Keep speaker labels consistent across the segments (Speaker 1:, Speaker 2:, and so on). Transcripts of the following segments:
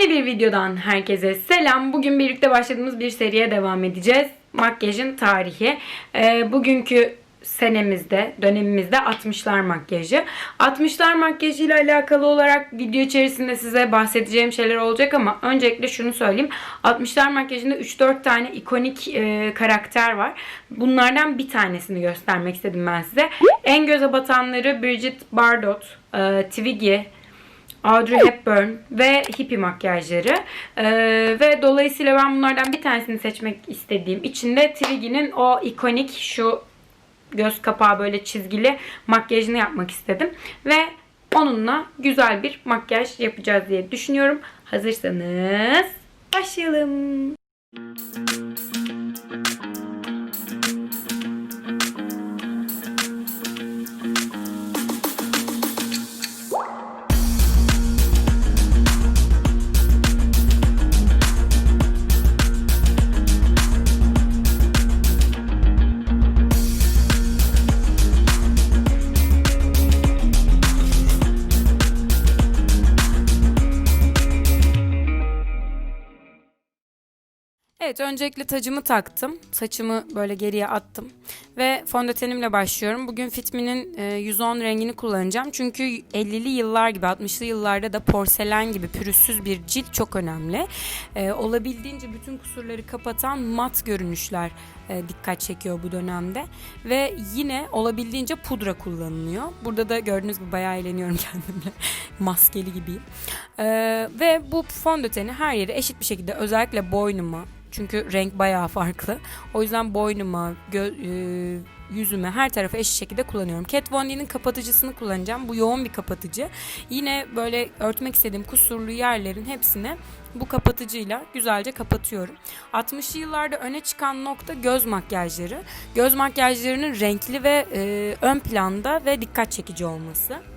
Speaker 1: Yeni bir videodan herkese selam. Bugün birlikte başladığımız bir seriye devam edeceğiz. Makyajın tarihi. Ee, bugünkü senemizde, dönemimizde 60'lar makyajı. 60'lar makyajı ile alakalı olarak video içerisinde size bahsedeceğim şeyler olacak ama öncelikle şunu söyleyeyim. 60'lar makyajında 3-4 tane ikonik e, karakter var. Bunlardan bir tanesini göstermek istedim ben size. En göze batanları Bridget Bardot, e, Twiggy, Audrey Hepburn ve hippie makyajları. Ee, ve dolayısıyla ben bunlardan bir tanesini seçmek istediğim için de Twiggy'nin o ikonik şu göz kapağı böyle çizgili makyajını yapmak istedim. Ve onunla güzel bir makyaj yapacağız diye düşünüyorum. Hazırsanız başlayalım. Evet öncelikle tacımı taktım. Saçımı böyle geriye attım. Ve fondötenimle başlıyorum. Bugün Fit Me'nin e, 110 rengini kullanacağım. Çünkü 50'li yıllar gibi 60'lı yıllarda da porselen gibi pürüzsüz bir cilt çok önemli. E, olabildiğince bütün kusurları kapatan mat görünüşler e, dikkat çekiyor bu dönemde. Ve yine olabildiğince pudra kullanılıyor. Burada da gördüğünüz gibi bayağı eğleniyorum kendimle. Maskeli gibiyim. Ve bu fondöteni her yere eşit bir şekilde özellikle boynuma, çünkü renk bayağı farklı. O yüzden boynuma, gö- e, yüzüme her tarafa eşit şekilde kullanıyorum. Kat Von D'nin kapatıcısını kullanacağım. Bu yoğun bir kapatıcı. Yine böyle örtmek istediğim kusurlu yerlerin hepsini bu kapatıcıyla güzelce kapatıyorum. 60'lı yıllarda öne çıkan nokta göz makyajları. Göz makyajlarının renkli ve e, ön planda ve dikkat çekici olması.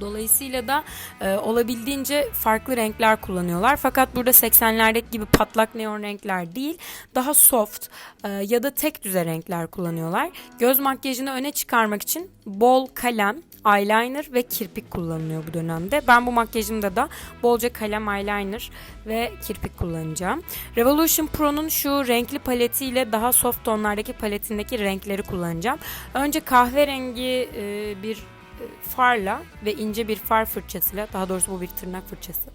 Speaker 1: Dolayısıyla da e, olabildiğince farklı renkler kullanıyorlar. Fakat burada 80'lerdeki gibi patlak neon renkler değil, daha soft e, ya da tek düze renkler kullanıyorlar. Göz makyajını öne çıkarmak için bol kalem, eyeliner ve kirpik kullanılıyor bu dönemde. Ben bu makyajımda da bolca kalem, eyeliner ve kirpik kullanacağım. Revolution Pro'nun şu renkli paletiyle daha soft tonlardaki paletindeki renkleri kullanacağım. Önce kahverengi e, bir farla ve ince bir far fırçasıyla daha doğrusu bu bir tırnak fırçası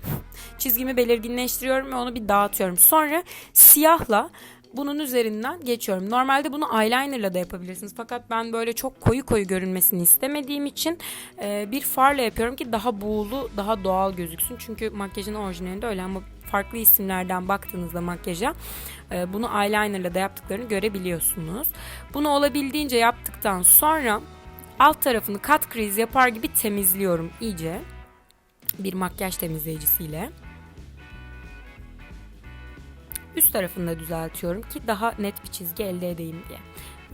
Speaker 1: çizgimi belirginleştiriyorum ve onu bir dağıtıyorum. Sonra siyahla bunun üzerinden geçiyorum. Normalde bunu eyelinerla da yapabilirsiniz. Fakat ben böyle çok koyu koyu görünmesini istemediğim için e, bir farla yapıyorum ki daha buğulu, daha doğal gözüksün. Çünkü makyajın orijinalinde öyle ama farklı isimlerden baktığınızda makyaja e, bunu eyelinerla da yaptıklarını görebiliyorsunuz. Bunu olabildiğince yaptıktan sonra alt tarafını kat kriz yapar gibi temizliyorum iyice. Bir makyaj temizleyicisiyle. Üst tarafını da düzeltiyorum ki daha net bir çizgi elde edeyim diye.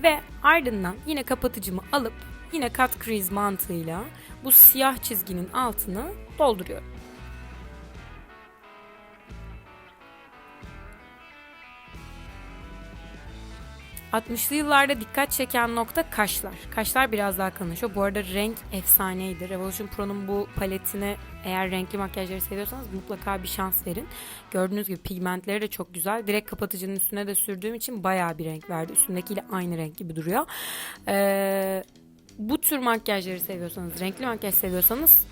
Speaker 1: Ve ardından yine kapatıcımı alıp yine kat kriz mantığıyla bu siyah çizginin altını dolduruyorum. ...60'lı yıllarda dikkat çeken nokta kaşlar. Kaşlar biraz daha kalınlaşıyor. Bu arada renk efsaneydi. Revolution Pro'nun bu paletine eğer renkli makyajları seviyorsanız mutlaka bir şans verin. Gördüğünüz gibi pigmentleri de çok güzel. Direkt kapatıcının üstüne de sürdüğüm için bayağı bir renk verdi. Üstündekiyle aynı renk gibi duruyor. Ee, bu tür makyajları seviyorsanız, renkli makyaj seviyorsanız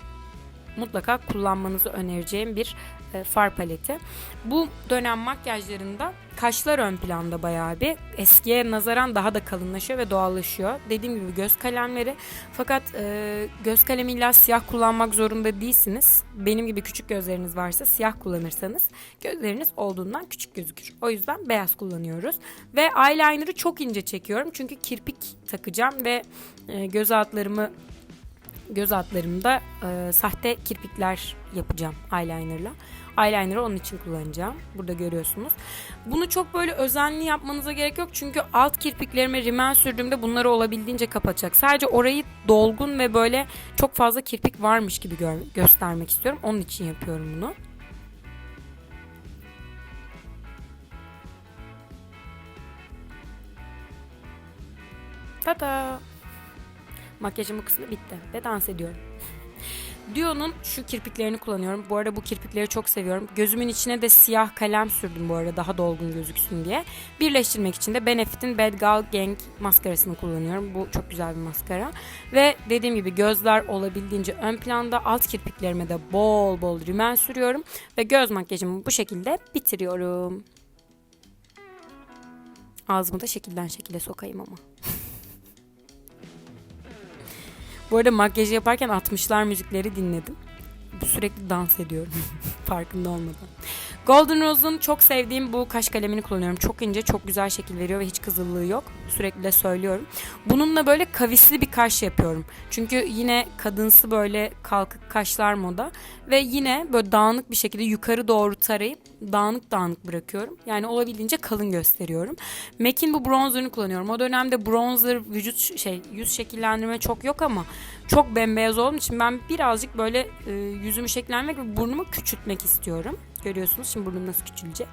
Speaker 1: mutlaka kullanmanızı önereceğim bir far paleti. Bu dönem makyajlarında kaşlar ön planda bayağı bir. Eskiye nazaran daha da kalınlaşıyor ve doğallaşıyor. Dediğim gibi göz kalemleri. Fakat e, göz kalemi illa siyah kullanmak zorunda değilsiniz. Benim gibi küçük gözleriniz varsa siyah kullanırsanız gözleriniz olduğundan küçük gözükür. O yüzden beyaz kullanıyoruz. Ve eyeliner'ı çok ince çekiyorum. Çünkü kirpik takacağım ve e, göz altlarımı göz altlarımda e, sahte kirpikler yapacağım eyelinerla. Eyeliner'ı onun için kullanacağım. Burada görüyorsunuz. Bunu çok böyle özenli yapmanıza gerek yok. Çünkü alt kirpiklerime rimel sürdüğümde bunları olabildiğince kapatacak. Sadece orayı dolgun ve böyle çok fazla kirpik varmış gibi gö- göstermek istiyorum. Onun için yapıyorum bunu. Tada! Makyajım bu kısmı bitti ve dans ediyorum. Duo'nun şu kirpiklerini kullanıyorum. Bu arada bu kirpikleri çok seviyorum. Gözümün içine de siyah kalem sürdüm bu arada daha dolgun gözüksün diye. Birleştirmek için de Benefit'in Bad Gal Gang maskarasını kullanıyorum. Bu çok güzel bir maskara. Ve dediğim gibi gözler olabildiğince ön planda. Alt kirpiklerime de bol bol rimel sürüyorum. Ve göz makyajımı bu şekilde bitiriyorum. Ağzımı da şekilden şekile sokayım ama. Bu arada makyajı yaparken 60'lar müzikleri dinledim. Sürekli dans ediyorum farkında olmadan. Golden Rose'un çok sevdiğim bu kaş kalemini kullanıyorum. Çok ince, çok güzel şekil veriyor ve hiç kızıllığı yok. Sürekli de söylüyorum. Bununla böyle kavisli bir kaş yapıyorum. Çünkü yine kadınsı böyle kalkık kaşlar moda. Ve yine böyle dağınık bir şekilde yukarı doğru tarayıp dağınık dağınık bırakıyorum. Yani olabildiğince kalın gösteriyorum. MAC'in bu bronzerını kullanıyorum. O dönemde bronzer vücut şey yüz şekillendirme çok yok ama çok bembeyaz olduğum için ben birazcık böyle e, yüzümü şekillenmek ve burnumu küçültmek istiyorum. Görüyorsunuz şimdi burnum nasıl küçülecek.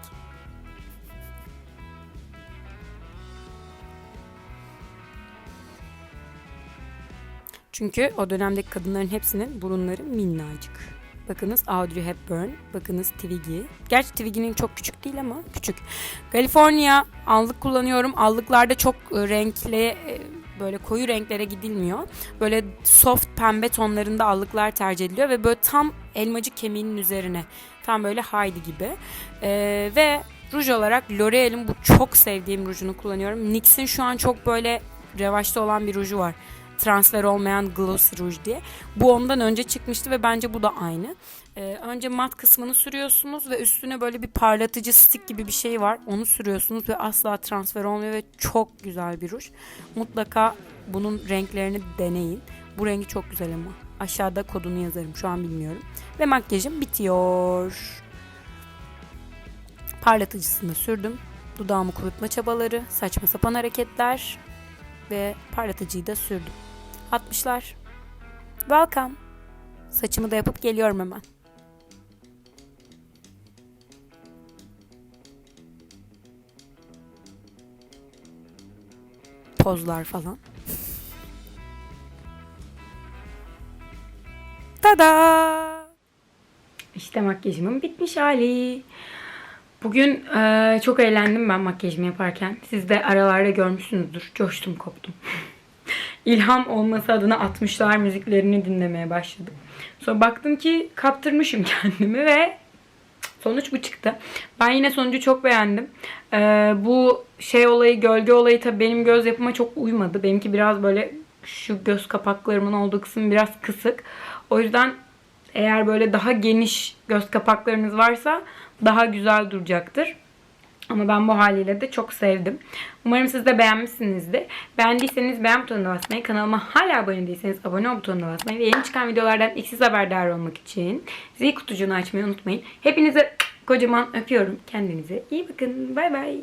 Speaker 1: Çünkü o dönemdeki kadınların hepsinin burunları minnacık. Bakınız Audrey Hepburn, bakınız Twiggy. Gerçi Twiggy'nin çok küçük değil ama küçük. California allık kullanıyorum. Allıklarda çok e, renkli e, böyle koyu renklere gidilmiyor. Böyle soft pembe tonlarında allıklar tercih ediliyor ve böyle tam elmacık kemiğinin üzerine. Tam böyle Heidi gibi. Ee, ve ruj olarak L'Oreal'in bu çok sevdiğim rujunu kullanıyorum. NYX'in şu an çok böyle revaçta olan bir ruju var. Transfer olmayan glossy ruj diye. Bu ondan önce çıkmıştı ve bence bu da aynı. Ee, önce mat kısmını sürüyorsunuz ve üstüne böyle bir parlatıcı stick gibi bir şey var. Onu sürüyorsunuz ve asla transfer olmuyor ve çok güzel bir ruj. Mutlaka bunun renklerini deneyin. Bu rengi çok güzel ama. Aşağıda kodunu yazarım. Şu an bilmiyorum. Ve makyajım bitiyor. Parlatıcısını sürdüm. Dudağımı kurutma çabaları, saçma sapan hareketler ve parlatıcıyı da sürdüm. 60'lar. Welcome. Saçımı da yapıp geliyorum hemen. Pozlar falan. Tada! İşte makyajımın bitmiş hali. Bugün eee, çok eğlendim ben makyajımı yaparken. Siz de aralarda görmüşsünüzdür. Coştum koptum. İlham olması adına 60'lar müziklerini dinlemeye başladım. Sonra baktım ki kaptırmışım kendimi ve sonuç bu çıktı. Ben yine sonucu çok beğendim. Eee, bu şey olayı, gölge olayı tabii benim göz yapıma çok uymadı. Benimki biraz böyle şu göz kapaklarımın olduğu kısım biraz kısık. O yüzden eğer böyle daha geniş göz kapaklarınız varsa daha güzel duracaktır. Ama ben bu haliyle de çok sevdim. Umarım siz de beğenmişsinizdir. Beğendiyseniz beğen butonuna basmayı, kanalıma hala abone değilseniz abone ol butonuna basmayı ve yeni çıkan videolardan ilk siz haberdar olmak için zil kutucuğunu açmayı unutmayın. Hepinize kocaman öpüyorum. Kendinize iyi bakın. Bay bay.